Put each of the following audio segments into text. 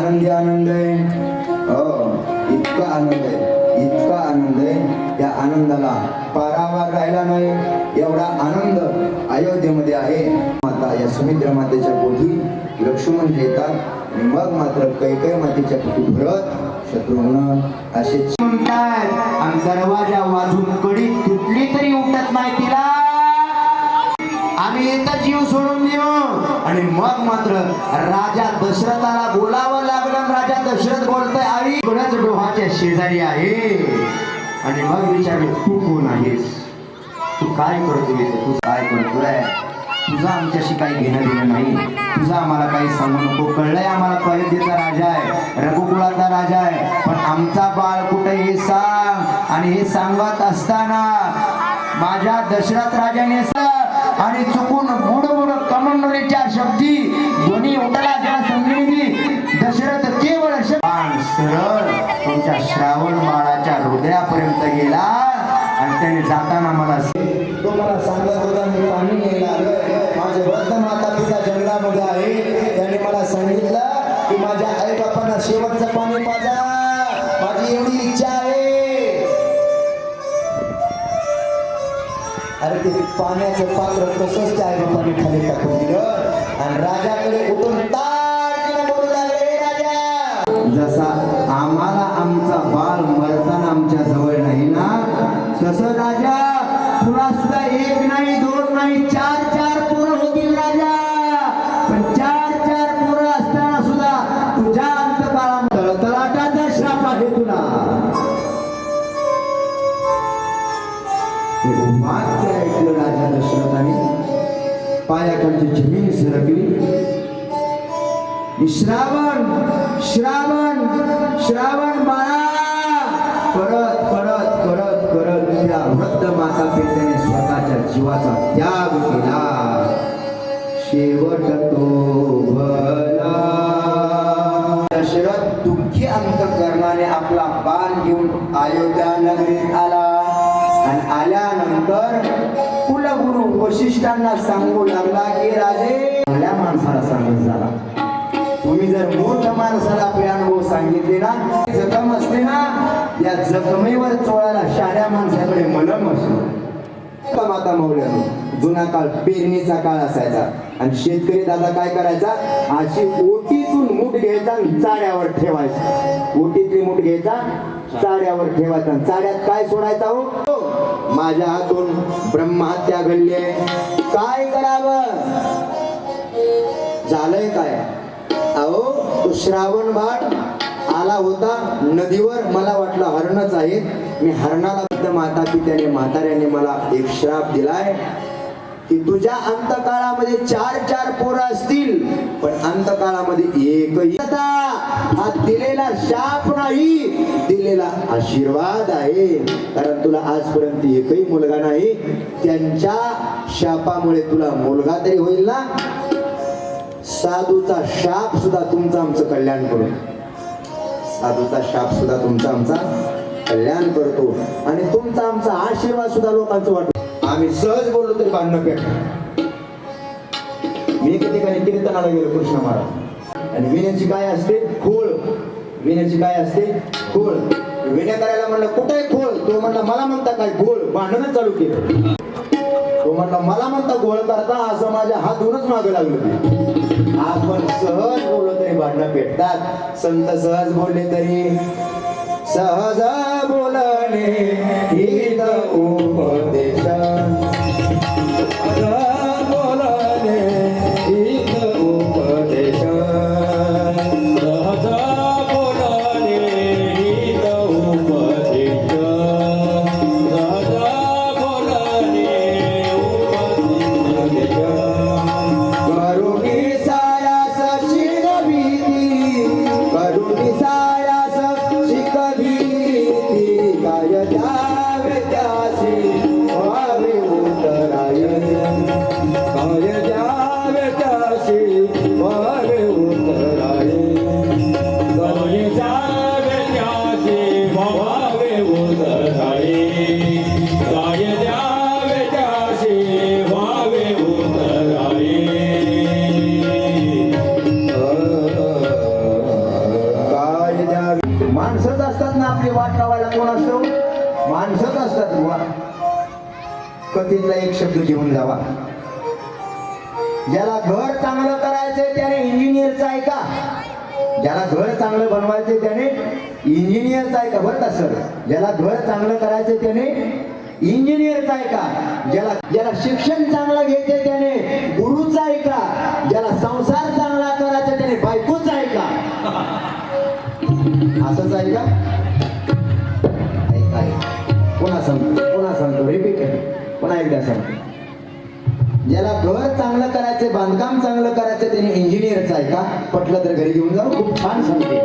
आनंदी आनंद आहे. हो इतका आनंद आहे इतका आनंद आहे. त्या आनंदाला पारावार राहिला नाही. एवढा आनंद अयोध्येमध्ये आहे. माता या सुमित्रा मातेच्या पोटी लक्ष्मण येतात मग मात्र कैकय मातेच्या पोटी भरत शत्रुघ्न असे म्हणतात आणि दरवाजा वाजून कडी तुटली तरी उठत नाही तिला. आम्ही येतात जीव सोडून देऊ. आणि मग मात्र राजा दशरथाला बोलावं लागलं राजा दशरथ बोलतोय आई कोणाच डोहाच्या शेजारी आहे. आणि मग विचारले तू कोण आहेस? तू काय करतो तू काय करतोय? तुझा आमच्याशी काही घेणं देणं नाही. तुझा आम्हाला काही सांगू नको. कळलंय आम्हाला अयोध्येचा राजा आहे रघुकुळाचा राजा आहे पण आमचा बाळ कुठे हे सांग. आणि हे सांगत असताना माझ्या दशरथ राजाने स- आणि चुकून कमंडलीच्या शब्दी दोन्ही उठला दशरथ केवळ सरळ तुमच्या श्रावण बाळाच्या हृदयापर्यंत गेला आणि त्याने जाताना मला तो मला सांगत होता मी पाणी आलोय. माझे वृद्ध माता पिता जंगलामध्ये आहे त्याने मला सांगितलं की माझ्या आई बापांना शेवटचं पाणी पाजा. माझी एवढी इच्छा आहे ते पाण्याचं पात्र तसंच त्या आई खाली टाकून दिलं. आणि राजाकडे उठून ता पायाखालची जमीन सरकली. श्रावण श्रावण श्रावण बाळा. परत परत करत करत त्या वृद्ध माता पित्याने स्वतःच्या जीवाचा त्याग केला. शेवट तो भला. दशरथ दुःखी अंतकरणाने आपला बाण घेऊन अयोध्या नगरीत आला. आणि आल्यानंतर कुलगुरु वशिष्ठांना सांगू लागला की राजे चांगल्या माणसाला सांगत झाला तुम्ही जर मूर्ख माणसाला आपले अनुभव सांगितले ना जखम असते ना या जखमेवर चोळायला शाऱ्या माणसाकडे मलम असतो. माता मौल्यानो जुना काळ पेरणीचा काळ असायचा. आणि शेतकरी दादा काय करायचा? अशी ओटीतून मूठ घ्यायचा आणि चाऱ्यावर ठेवायचा. ओटीतली मूठ घ्यायचा चाऱ्यावर ठेवायचा. चाऱ्यात काय सोडायचा हो? माझ्या हातून ब्रह्महत्या घडली आहे. काय करावं? झालंय काय? अहो तो श्रावण बाळ आला होता. नदीवर मला वाटलं हरणच आहे. मी हरणाला माता पित्याने म्हाताऱ्याने मला एक श्राप दिलाय. की तुझ्या अंतकाळामध्ये चार चार पोरं असतील पण अंतकाळामध्ये एकही हा दिलेला शाप नाही दिलेला आशीर्वाद आहे. कारण तुला आजपर्यंत एकही मुलगा नाही त्यांच्या शापामुळे तुला मुलगा तरी होईल ना? साधूचा शाप सुद्धा तुमचं आमचं कल्याण करू. साधूचा शाप सुद्धा तुमचा आमचा कल्याण करतो. आणि तुमचा आमचा आशीर्वाद सुद्धा लोकांचं वाटतो आम्ही सहज बोललो तरी भांडणं पेट मी एका ठिकाणी कीर्तनाला गेलो कृष्ण महाराज. आणि विण्याची काय असते? खोळ. विण्याची काय असते? खोळ. विण्या करायला म्हणलं कुठे खोळ? तो म्हणला मला म्हणता काय गोळ भांडणच चालू केलं. तो म्हणला मला म्हणता गोळ करता असं माझ्या हातूनच मागे मागं लागलं आपण सहज बोललो तरी भांडणं पेटतात. संत सहज बोलले तरी. सहज ಮಗನೇ ಇದ ಉಪದೇಶ चांगलं बनवायचे त्याने इंजिनियरचा आहे का बरं का सर ज्याला घर चांगलं करायचंय त्याने इंजिनियरचा आहे का? ज्याला ज्याला शिक्षण चांगलं घ्यायचंय त्याने करायचं बांधकाम चांगलं करायचं त्याने इंजिनियरचं आहे का? पटलं तर घरी घेऊन जाऊ. खूप छान सांगते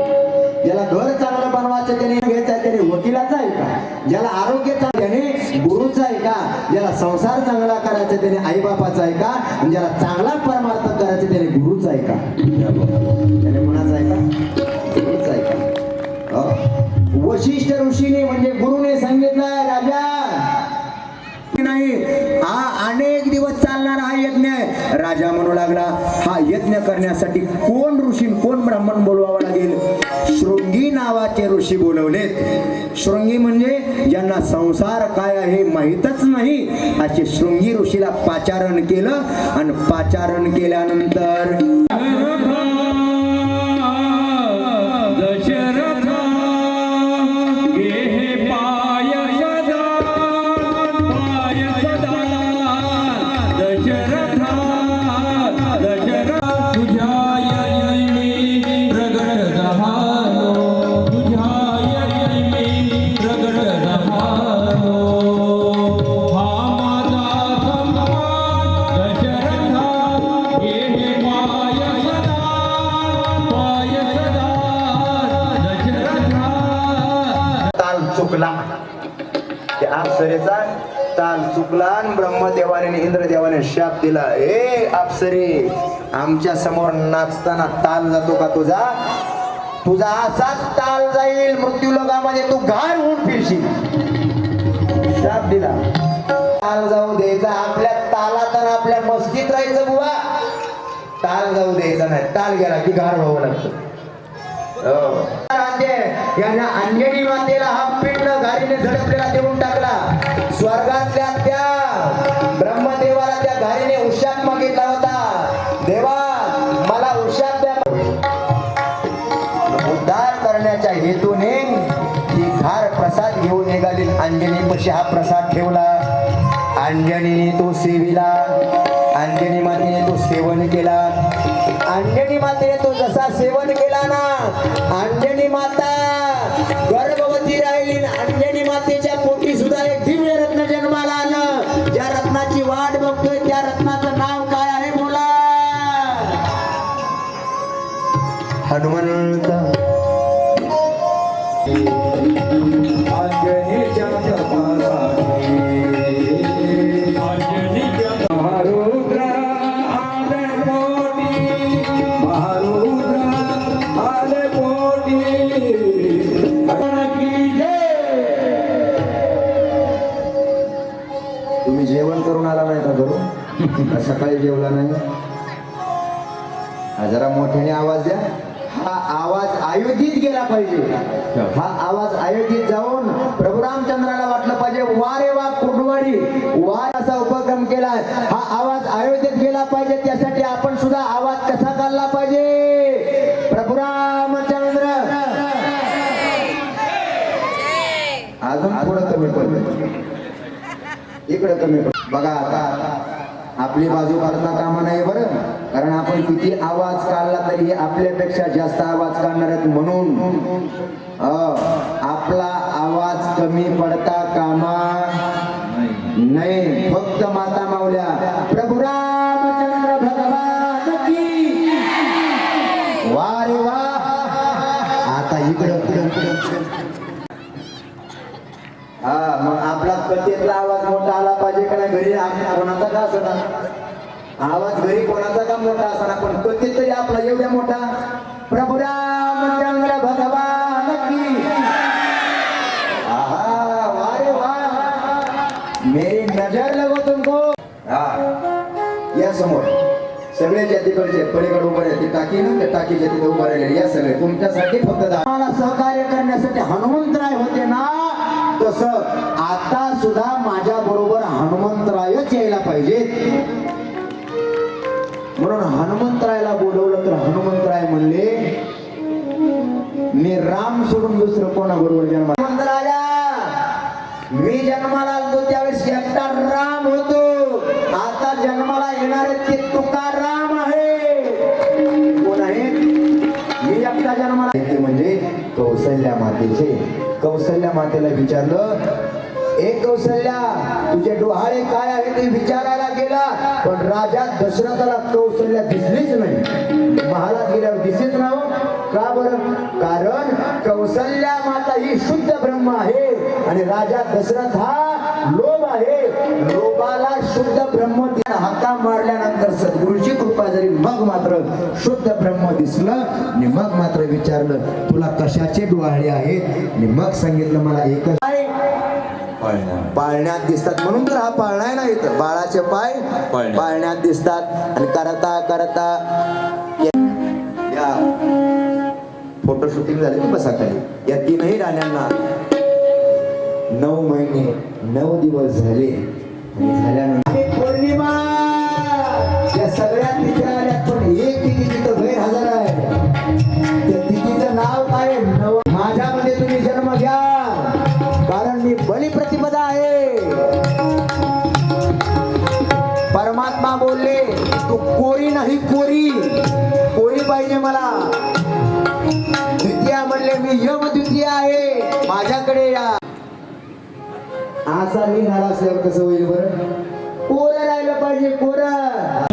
ज्याला घर चांगलं बनवायचं त्याने घ्यायचं आहे त्याने वकिलाचा आहे का? ज्याला आरोग्य चांगलं त्याने गुरुचं आहे का? ज्याला संसार चांगला करायचा त्याने आईबापाचा आहे का? आणि ज्याला चांगला परमार्थ करायचा त्याने गुरुचा आहे का? त्याने कुणाचं आहे का? गुरुचा आहे का? हो. वशिष्ठ ऋषीने म्हणजे गुरुने सांगितलं राजा नाही हा अनेक दिवस चालणारा हा यज्ञ आहे. राजा म्हणू लागला हा यज्ञ करण्यासाठी कोण ऋषी कोण ब्राह्मण बोलवावा लागेल? शृंगी नावाचे ऋषी बोलवलेत. शृंगी म्हणजे ज्यांना संसार काय आहे माहीतच नाही असे शृंगी ऋषीला पाचारण केलं आणि पाचारण केल्यानंतर ब्रह्मदेवाने इंद्रदेवाने शाप दिला. ए अप्सरे आमच्यासमोर नाचताना ताल जातो का तुझा? तुझा असाच ताल जाईल मृत्यू मृत्यूलोकामध्ये तू घाण होऊन फिरशील. शाप दिला. ताल जाऊ द्यायचा आपल्या तालात आपल्या मस्तीत राहायचं बुवा. ताल जाऊ द्यायचा नाही ताल गेला की घाण व्हावं लागतं. हो. यांना अंजनी मातेला हा पिंड घारीने झडपलेला देऊन टाकला. स्वर्गातल्या त्या ब्रह्मदेवाला त्या घारीने उशाप मागितला होता. देवा मला उशाप द्या. उद्धार करण्याच्या हेतूने ही घार प्रसाद घेऊन निघाली. अंजनी पशी हा प्रसाद ठेवला. अंजनीने तो सेविला. अंजनी मातेने तो सेवन केला. अंजनी मातेने तो जसा सेवन केला ना अंजनी माता हनुमंत। अंजनीच्या तपासाठी अंजनीच्या महारुद्र आले पोटी महारुद्र आले पोटी की जय। तुम्ही जेवण करून आला नाही का घरून? सकाळी जेवला नाही? हा जरा मोठ्याने आवाज द्या. आवाज अयोध्येत गेला पाहिजे. हा. आवाज अयोध्येत जाऊन प्रभू रामचंद्राला वाटलं पाहिजे वा रे वा कुर्डवाडी वा असा उपक्रम केलाय हा आवाज अयोध्येत गेला पाहिजे त्यासाठी आपण सुद्धा आवाज कसा काढला पाहिजे? प्रभू रामचंद्र अजून थोडं कमी पडलं इकडे कमी पड बघा आता. आपली बाजू काढता कामा नाही बरं. कारण आपण किती आवाज काढला तरी आपल्यापेक्षा जास्त आवाज काढणार आहेत म्हणून. आपला आवाज कमी पडता कामा नाही. फक्त माता मावल्या प्रभू रामचंद्र भगवान की वा रे वा. आता इकडं इकडं, इकडं. हा मग आपला कथेतला आवाज मोठा आला पाहिजे का नाही? घरी कोणाचा का असणार आवाज घरी कोणाचा का मोठा असणार पण कथेत तरी आपला एवढ्या मोठा प्रभुराम चंद्र भगवान की. आहा वा वा मेरी नजर लगो तुमको. हा या समोर. सगळे ज्या तिकडचे पलीकडे उभे आहेत टाकी ना त्या टाकीच्या तिथे उभं राहिले. या सगळे. तुमच्यासाठी फक्त मला सहकार्य करण्यासाठी हनुमंतराय होते ना. तस आता सुद्धा माझ्या बरोबर हनुमंतरायच यायला पाहिजेत. म्हणून हनुमंतरायला बोलवलं तर हनुमंतराय म्हणले मी राम सोडून दुसरं कोणाबरोबर जन्म हनुमंतराया मी जन्माला आलो त्यावेळेस एकटा राम होतो. आता जन्माला येणारे ते तुकाराम आहे. कोण आहे? मी एकटा जन्माला म्हणजे कौशल्या मातेचे कौशल्या मातेला विचारलं ए कौशल्या तुझे डोहाळे काय आहे? ते विचारायला गेला पण राजा दशरथाला कौशल्या दिसलीच नाही. महाराज गेल्यावर दिसेच ना हो. का बरं? कारण कौशल्या माता ही शुद्ध ब्रह्म आहे आणि राजा दशरथ हा लोभ आहे. लोभाला शुद्ध ब्रह्म. हाका मारल्यानंतर सद्गुरूची कृपा जरी मग मात्र शुद्ध ब्रह्म दिसलं आणि मग मात्र विचारलं तुला कशाचे डोहाळे आहेत? आणि मग सांगितलं मला एकच पाळण्यात दिसतात. म्हणून तर हा पाळणा आहे ना इथं. बाळाचे पाय पाळण्यात. पाळण्यात दिसतात. आणि करता करता या फोटो शूटिंग झाले की बसा खाली या तीनही राण्यांना नऊ महिने नऊ दिवस झाले. झाल्यानंतर पौर्णिमा या सगळ्या असा मी झाला असल्यावर कसं होईल बरं? कोरं राहिलं पाहिजे कोरं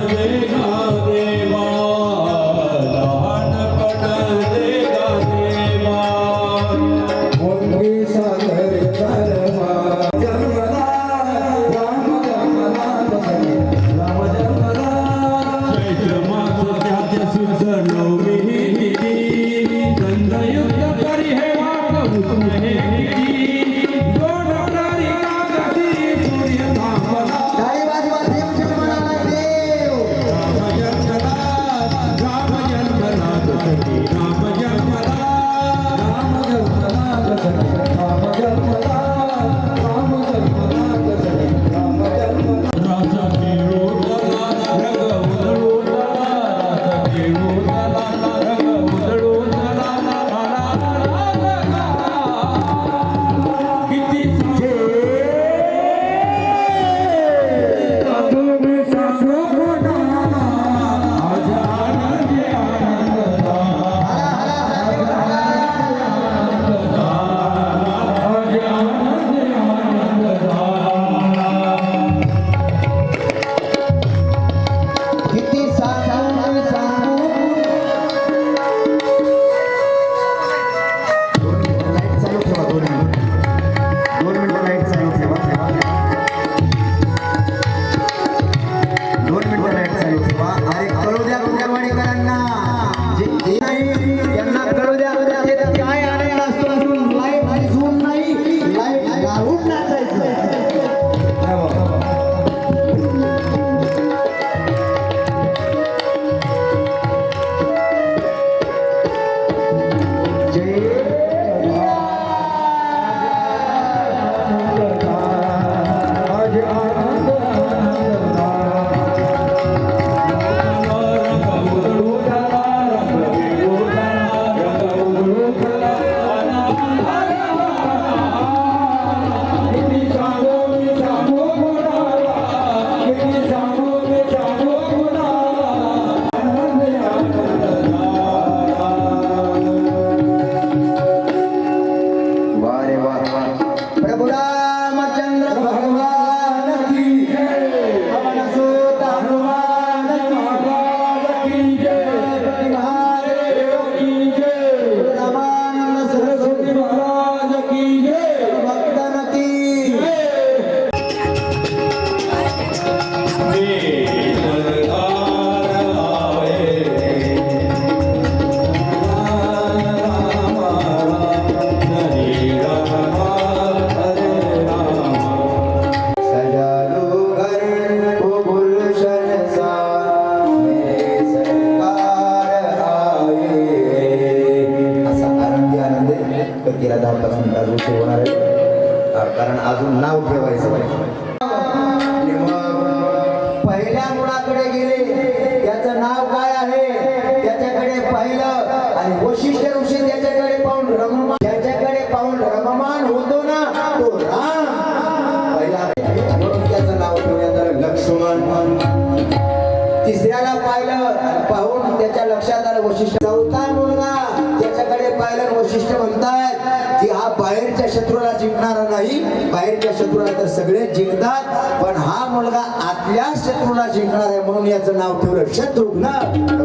वैशिष्ट्य म्हणतात की हा बाहेरच्या शत्रूला जिंकणारा नाही बाहेरच्या शत्रूला तर सगळे जिंकतात पण हा मुलगा आतल्या शत्रूला जिंकणार आहे म्हणून याचं नाव ठेवलं शत्रुघ्न.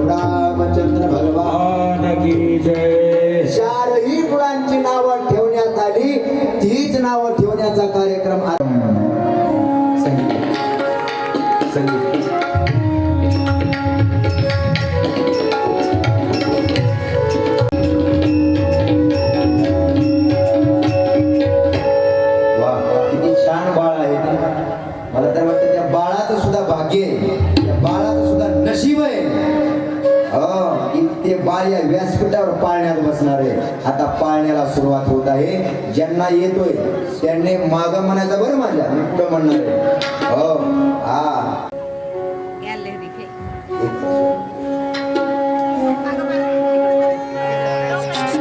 रामचंद्र भगवान की जय. चारही मुलांची नावं ठेवण्यात आली तीच नावं झाले आता पाळण्याला सुरुवात होत आहे. ज्यांना येतोय त्यांनी माग म्हणायचं बरं माझ्या कुठं म्हणणार आहे. हो हा.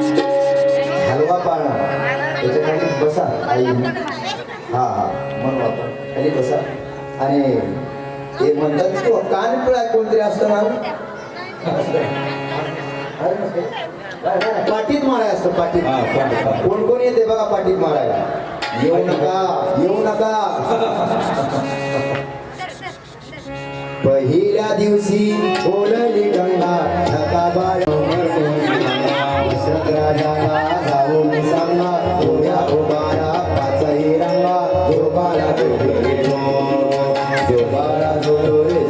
हलवा पाळणा. त्याच्याखाली बसा आई. हा हा. म्हणून खाली बसा. आणि ते म्हणतात तो कानपिळा कोणतरी असतं ना अरे. पाठीत माराय असतं पाठीत. कोण कोण येते बघा पाठीत मारायला? येऊ नका येऊ नका. पहिल्या दिवशी बोलली गंगा धकाबाळ राजाला जाऊन सांगा गोऱ्या गोबारा पाचही रंगा गोबारा जोडले गोबारा जोडले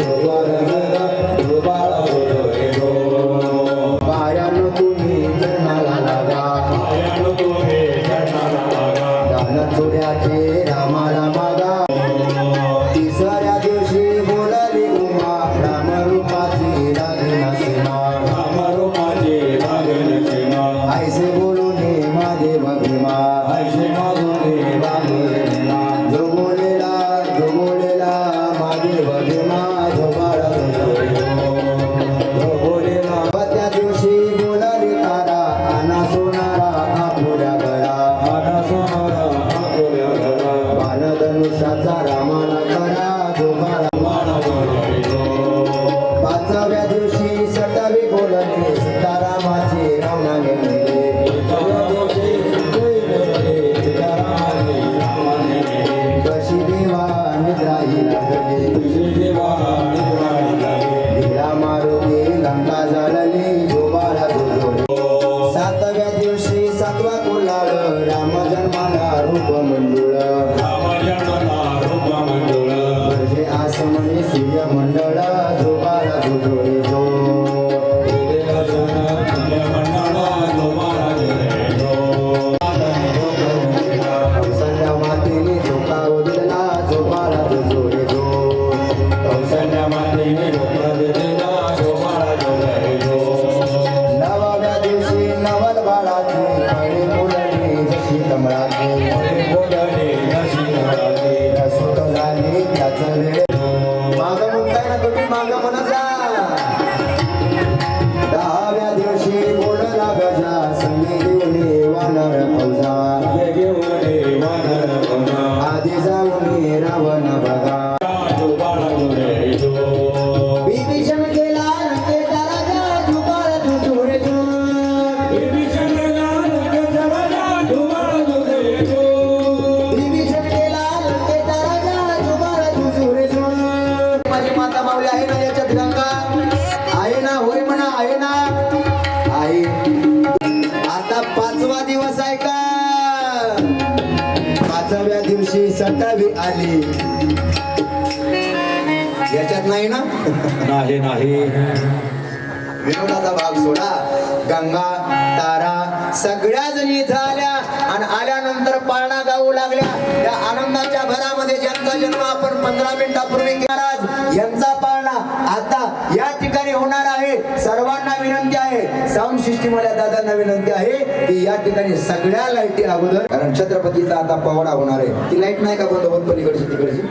पंधरा मिनिटापूर्वी महाराज यांचा पाळणा आता या ठिकाणी होणार आहे. सर्वांना विनंती आहे. साऊंड सिस्टीम वाल्या दादांना विनंती आहे की या ठिकाणी सगळ्या लाईटी अगोदर कारण छत्रपतीचा आता पवाडा होणार आहे. ती लाइट नाही का बंद होत पलीकडची तिकडची?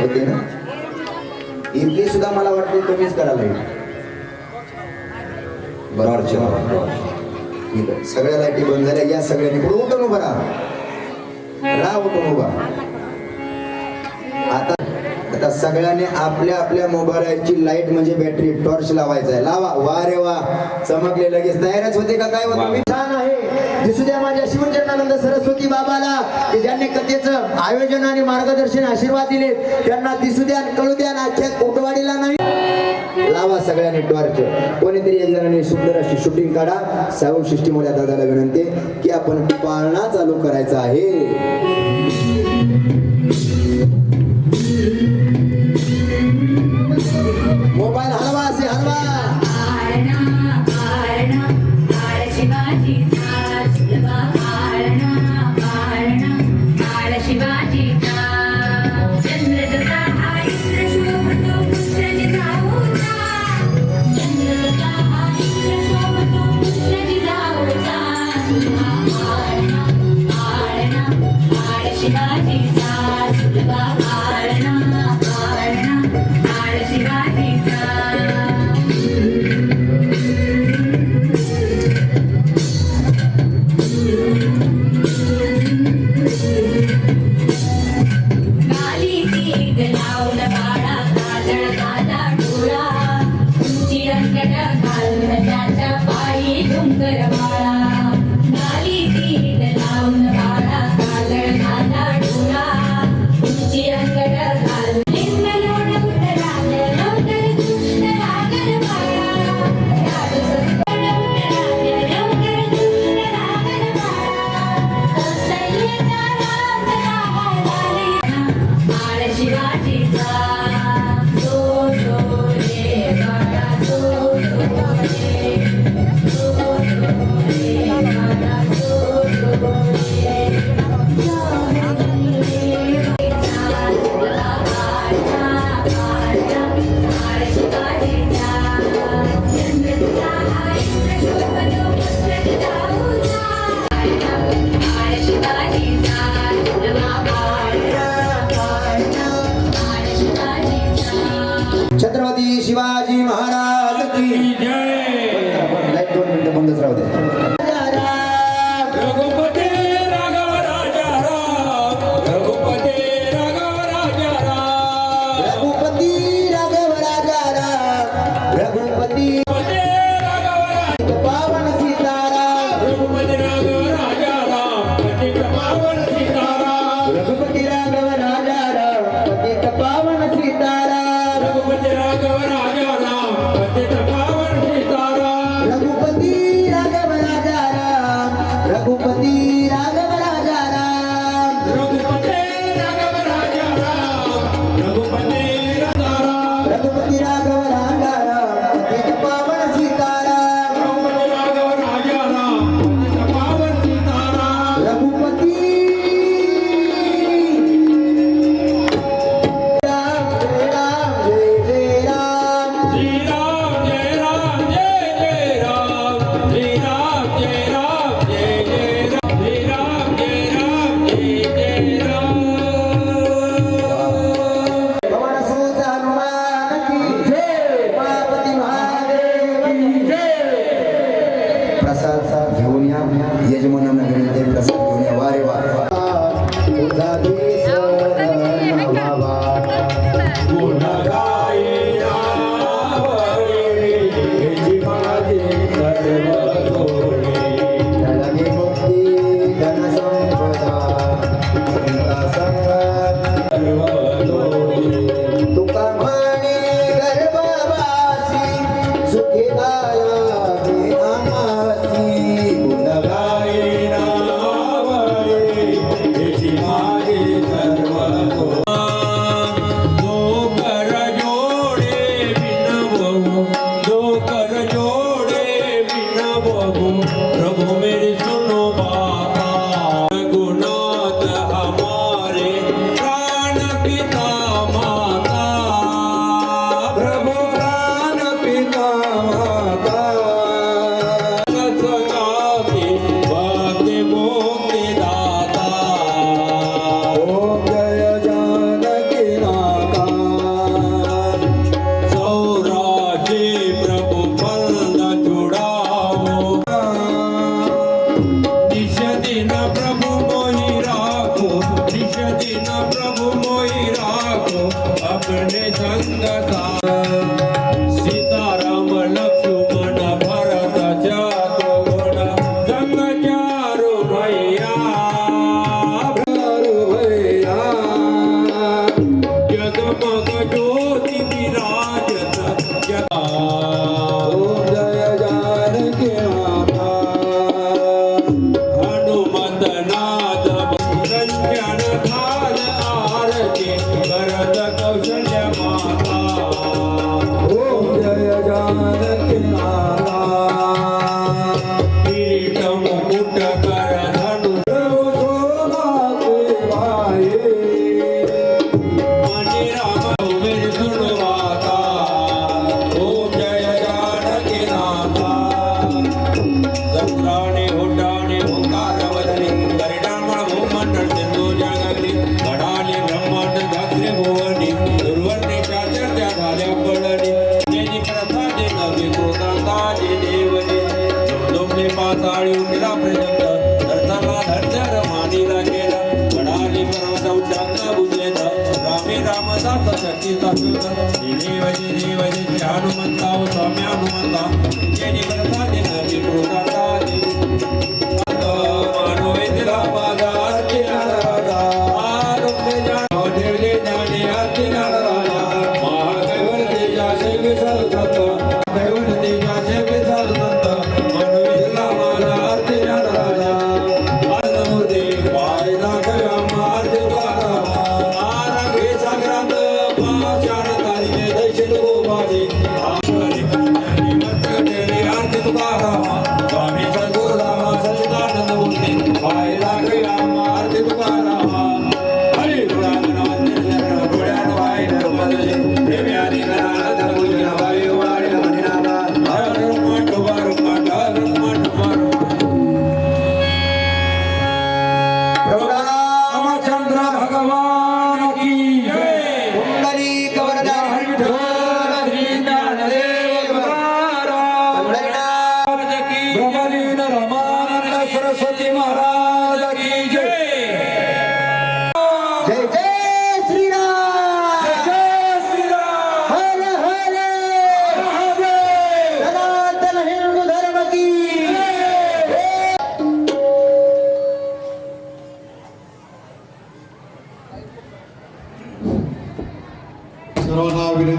होते ना? इथली सुद्धा मला वाटते कमीच करा लाइट बरोबर सगळ्या लाईटी बंद झाल्या. या सगळ्यांनी होतो उठून बरा राहा उठून उभा. आता आता सगळ्यांनी आपल्या आपल्या मोबाईलची लाइट म्हणजे बॅटरी टॉर्च लावायचा आहे. लावा. वा रे वा. चमकले लगेच. तयारच होते का? काय होतं? मी छान आहे. दिसू द्या माझ्या शिवचरणानंद सरस्वती बाबाला की ज्यांनी कथेचं आयोजन आणि मार्गदर्शन आशीर्वाद दिले त्यांना दिसू द्या कळू द्या आणि अख्ख्या कोटवाडीला नाही लावा सगळ्यांनी टॉर्च कोणीतरी एक जणांनी सुंदर अशी शूटिंग काढा. साऊंड सिस्टीम वाल्या दादाला विनंती.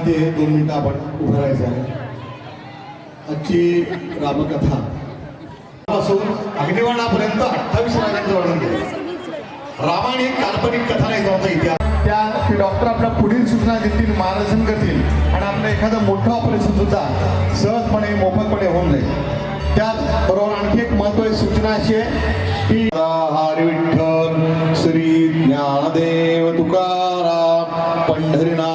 ते दोन मिनिटं आपण उभं राहायचं आहे. आजची रामकथा. पासून अग्निवाणापर्यंत अठ्ठावीस राजांचं वर्णन केलं. रामाने काल्पनिक कथा नाही जाऊन इतिहास. त्या ते डॉक्टर आपल्या पुढील सूचना देतील मार्गदर्शन करतील. आणि आपलं एखादं मोठं ऑपरेशन सुद्धा सहजपणे मोफतपणे होऊन जाईल. त्याचबरोबर आणखी एक महत्वाची सूचना अशी आहे की हरी विठ्ठल श्री ज्ञानदेव तुकाराम पंढरीनाथ